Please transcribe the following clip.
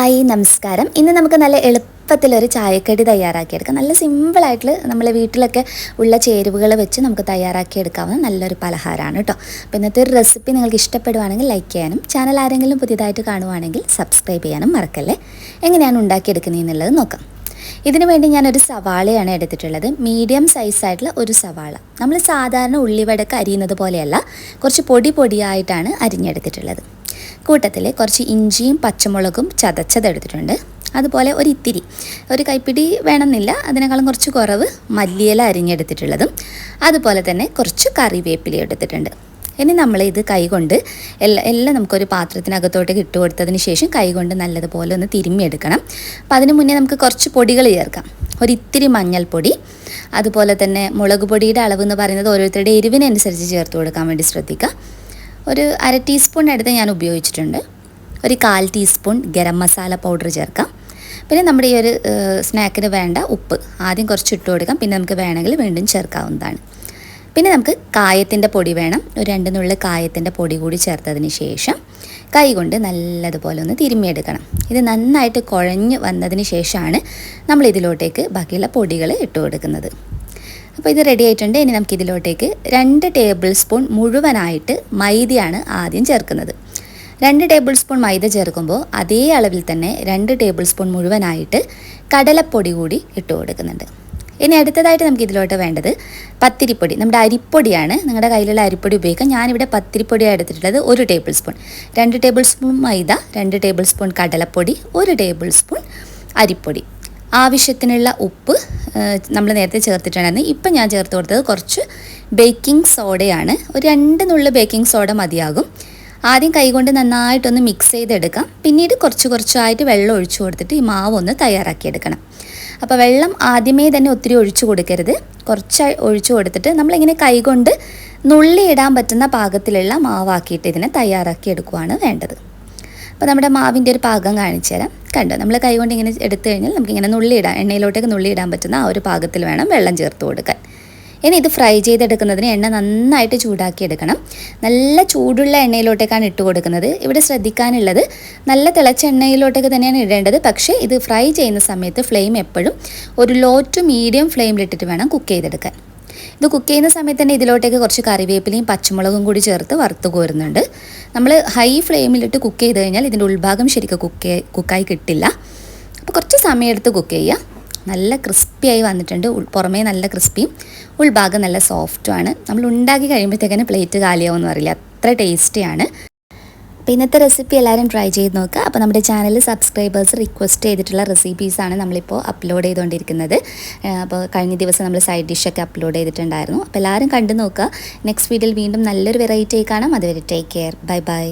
Hi നമസ്കാരം. ഇന്ന് നമുക്ക് നല്ല എളുപ്പത്തിലൊരു ചായക്കടി തയ്യാറാക്കിയെടുക്കാം. നല്ല സിമ്പിളായിട്ട് നമ്മളെ വീട്ടിലൊക്കെ ഉള്ള ചേരുവകൾ വെച്ച് നമുക്ക് തയ്യാറാക്കിയെടുക്കാവുന്ന നല്ലൊരു പലഹാരമാണ് കേട്ടോ. അപ്പോൾ ഇന്നത്തെ ഒരു റെസിപ്പി നിങ്ങൾക്ക് ഇഷ്ടപ്പെടുവാണെങ്കിൽ ലൈക്ക് ചെയ്യാനും ചാനൽ ആരെങ്കിലും പുതിയതായിട്ട് കാണുവാണെങ്കിൽ സബ്സ്ക്രൈബ് ചെയ്യാനും മറക്കല്ലേ? എങ്ങനെയാണ് ഉണ്ടാക്കിയെടുക്കുന്നതെന്നുള്ളത് നോക്കാം. ഇതിനു വേണ്ടി ഞാനൊരു സവാളയാണ് എടുത്തിട്ടുള്ളത്. മീഡിയം സൈസായിട്ടുള്ള ഒരു സവാള. നമ്മൾ സാധാരണ ഉള്ളിവടക്ക് അരിയുന്നത് പോലെയല്ല കുറച്ച് പൊടി പൊടിയായിട്ടാണ് അരിഞ്ഞെടുത്തിട്ടുള്ളത്. കൂട്ടത്തിൽ കുറച്ച് ഇഞ്ചിയും പച്ചമുളകും ചതച്ചതെടുത്തിട്ടുണ്ട് അതുപോലെ ഒരു ഇത്തിരി. ഒരു കൈപ്പിടി വേണമെന്നില്ല. അതിനേക്കാളും കുറച്ച് കുറവ് മല്ലിയില അരിഞ്ഞെടുത്തിട്ടുള്ളതും. അതുപോലെ തന്നെ കുറച്ച് കറിവേപ്പില എടുത്തിട്ടുണ്ട്. ഇനി നമ്മൾ ഇത് കൈകൊണ്ട് എല്ലാ എല്ലാം നമുക്കൊരു പാത്രത്തിനകത്തോട്ടേക്ക് ഇട്ട് കൊടുത്തതിന് ശേഷം കൈകൊണ്ട് നല്ലതുപോലെ ഒന്ന് തിരുമ്മിയെടുക്കണം അപ്പം അതിന് മുന്നേ നമുക്ക് കുറച്ച് പൊടികൾ ചേർക്കാം. ഒരു ഇത്തിരി മഞ്ഞൾപ്പൊടി. അതുപോലെ തന്നെ മുളക് പൊടിയുടെ അളവ് എന്ന് പറയുന്നത് ഓരോരുത്തരുടെ എരിവിനനുസരിച്ച് ചേർത്ത് കൊടുക്കാൻ വേണ്ടി ശ്രദ്ധിക്കുക. ഒരു അര ടീസ്പൂൺ അടുത്ത് ഞാൻ ഉപയോഗിച്ചിട്ടുണ്ട്. ഒരു കാൽ ടീസ്പൂൺ ഗരം മസാല പൗഡർ ചേർക്കാം. പിന്നെ നമ്മുടെ ഈ ഒരു സ്നാക്കിന് വേണ്ട ഉപ്പ്. ആദ്യം കുറച്ച് ഇട്ട് കൊടുക്കാം. പിന്നെ നമുക്ക് വേണമെങ്കിൽ വീണ്ടും ചേർക്കാവുന്നതാണ്. പിന്നെ നമുക്ക് കായത്തിന്റെ പൊടി വേണം. ഒരു രണ്ട് നുള്ളി കായത്തിന്റെ പൊടി കൂടി ചേർത്തതിന് ശേഷം കൈകൊണ്ട് നല്ലതുപോലെ ഒന്ന് തിരുമ്മിയെടുക്കണം. ഇത് നന്നായിട്ട് കുഴഞ്ഞ് വന്നതിന് ശേഷമാണ് നമ്മൾ ഇതിലോട്ടേക്ക് ബാക്കിയുള്ള പൊടികൾ ഇട്ട് കൊടുക്കുന്നത്. അപ്പോൾ ഇത് റെഡി ആയിട്ടുണ്ട്. ഇനി നമുക്ക് ഇതിലോട്ടേക്ക് രണ്ട് ടേബിൾ സ്പൂൺ മുഴുവനായിട്ട് മൈദയാണ് ആദ്യം ചേർക്കുന്നത്. രണ്ട് ടേബിൾ സ്പൂൺ മൈദ ചേർക്കുമ്പോൾ അതേ അളവിൽ തന്നെ രണ്ട് ടേബിൾ സ്പൂൺ മുഴുവനായിട്ട് കടലപ്പൊടി കൂടി ഇട്ട് കൊടുക്കുന്നുണ്ട്. ഇനി അടുത്തതായിട്ട് നമുക്ക് ഇതിലോട്ട് വേണ്ടത് പത്തിരിപ്പൊടി. നമ്മുടെ അരിപ്പൊടിയാണ്. നിങ്ങളുടെ കയ്യിലുള്ള അരിപ്പൊടി ഉപയോഗിക്കാം. ഞാനിവിടെ പത്തിരിപ്പൊടിയാണ് എടുത്തിട്ടുള്ളത്. ഒരു ടേബിൾ സ്പൂൺ രണ്ട് ടേബിൾ സ്പൂൺ മൈദ രണ്ട് ടേബിൾ സ്പൂൺ കടലപ്പൊടി ഒരു ടേബിൾ സ്പൂൺ അരിപ്പൊടി. ആവശ്യത്തിനുള്ള ഉപ്പ് നമ്മൾ നേരത്തെ ചേർത്തിട്ടുണ്ടായിരുന്നു. ഇപ്പം ഞാൻ ചേർത്ത് കൊടുത്തത് കുറച്ച് ബേക്കിംഗ് സോഡയാണ്. ഒരു രണ്ട് നുള്ളു ബേക്കിംഗ് സോഡ മതിയാകും. ആദ്യം കൈകൊണ്ട് നന്നായിട്ടൊന്ന് മിക്സ് ചെയ്തെടുക്കാം. പിന്നീട് കുറച്ച് കുറച്ചായിട്ട് വെള്ളം ഒഴിച്ചു കൊടുത്തിട്ട് ഈ മാവ് ഒന്ന് തയ്യാറാക്കിയെടുക്കണം അപ്പോൾ വെള്ളം ആദ്യമേ തന്നെ ഒത്തിരി ഒഴിച്ചു കൊടുക്കരുത്. കുറച്ച് ഒഴിച്ചു കൊടുത്തിട്ട് നമ്മളിങ്ങനെ കൈകൊണ്ട് നുള്ളിയിടാൻ പറ്റുന്ന പാകത്തിലുള്ള മാവാക്കിയിട്ട് ഇതിനെ തയ്യാറാക്കി എടുക്കുകയാണ് വേണ്ടത്. അപ്പോൾ നമ്മുടെ മാവിന്റെ ഒരു പാകം കാണിച്ചു തരാം. കണ്ടോ നമ്മൾ കൈകൊണ്ട് ഇങ്ങനെ എടുത്തു കഴിഞ്ഞാൽ നമുക്കിങ്ങനെ നുള്ളി ഇടാം. എണ്ണയിലോട്ടേക്ക് നുള്ളി ഇടാൻ പറ്റുന്ന ആ ഒരു പാകത്തിൽ വേണം വെള്ളം ചേർത്ത് കൊടുക്കാൻ. ഇനി ഇത് ഫ്രൈ ചെയ്തെടുക്കുന്നതിന് എണ്ണ നന്നായിട്ട് ചൂടാക്കി എടുക്കണം നല്ല ചൂടുള്ള എണ്ണയിലോട്ടേക്കാണ് ഇട്ട് കൊടുക്കുന്നത്. ഇവിടെ ശ്രദ്ധിക്കാനുള്ളത് നല്ല തിളച്ച എണ്ണയിലോട്ടേക്ക് തന്നെയാണ് ഇടേണ്ടത്. പക്ഷേ ഇത് ഫ്രൈ ചെയ്യുന്ന സമയത്ത് ഫ്ലെയിം എപ്പോഴും ഒരു ലോ ടു മീഡിയം ഫ്ലെയിമിലിട്ടിട്ട് വേണം കുക്ക് ചെയ്തെടുക്കാൻ. ഇത് കുക്ക് ചെയ്യുന്ന സമയത്ത് തന്നെ ഇതിലോട്ടേക്ക് കുറച്ച് കറിവേപ്പിലയും പച്ചമുളകും കൂടി ചേർത്ത് വറുത്ത് കോരുന്നുണ്ട്. നമ്മൾ ഹൈ ഫ്ലെയിമിലിട്ട് കുക്ക് ചെയ്ത് കഴിഞ്ഞാൽ ഇതിന്റെ ഉൾഭാഗം ശരിക്കും കുക്ക് കുക്കായി കിട്ടില്ല. അപ്പോൾ കുറച്ച് സമയമെടുത്ത് കുക്ക് ചെയ്യുക. നല്ല ക്രിസ്പിയായി വന്നിട്ടുണ്ട്. പുറമേ നല്ല ക്രിസ്പിയും ഉൾഭാഗം നല്ല സോഫ്റ്റുമാണ് നമ്മൾ ഉണ്ടാക്കി കഴിയുമ്പോഴത്തേക്കാണ് പ്ലേറ്റ് കാലിയാവുമെന്ന് അറിയില്ല അത്ര ടേസ്റ്റിയാണ് അപ്പോൾ ഇന്നത്തെ റെസിപ്പി എല്ലാവരും ട്രൈ ചെയ്ത് നോക്കുക അപ്പോൾ നമ്മുടെ ചാനലിൽ സബ്സ്ക്രൈബേഴ്സ് റിക്വസ്റ്റ് ചെയ്തിട്ടുള്ള റെസിപ്പീസാണ് നമ്മളിപ്പോൾ അപ്ലോഡ് ചെയ്തുകൊണ്ടിരിക്കുന്നത് അപ്പോൾ കഴിഞ്ഞ ദിവസം നമ്മൾ സൈഡ് ഡിഷൊക്കെ അപ്ലോഡ് ചെയ്തിട്ടുണ്ടായിരുന്നു. അപ്പോൾ എല്ലാവരും കണ്ടു നോക്കുക നെക്സ്റ്റ് വീഡിയോയിൽ വീണ്ടും നല്ലൊരു വെറൈറ്റി കാണാം. അതുവരെ ടേക്ക് കെയർ ബൈ ബൈ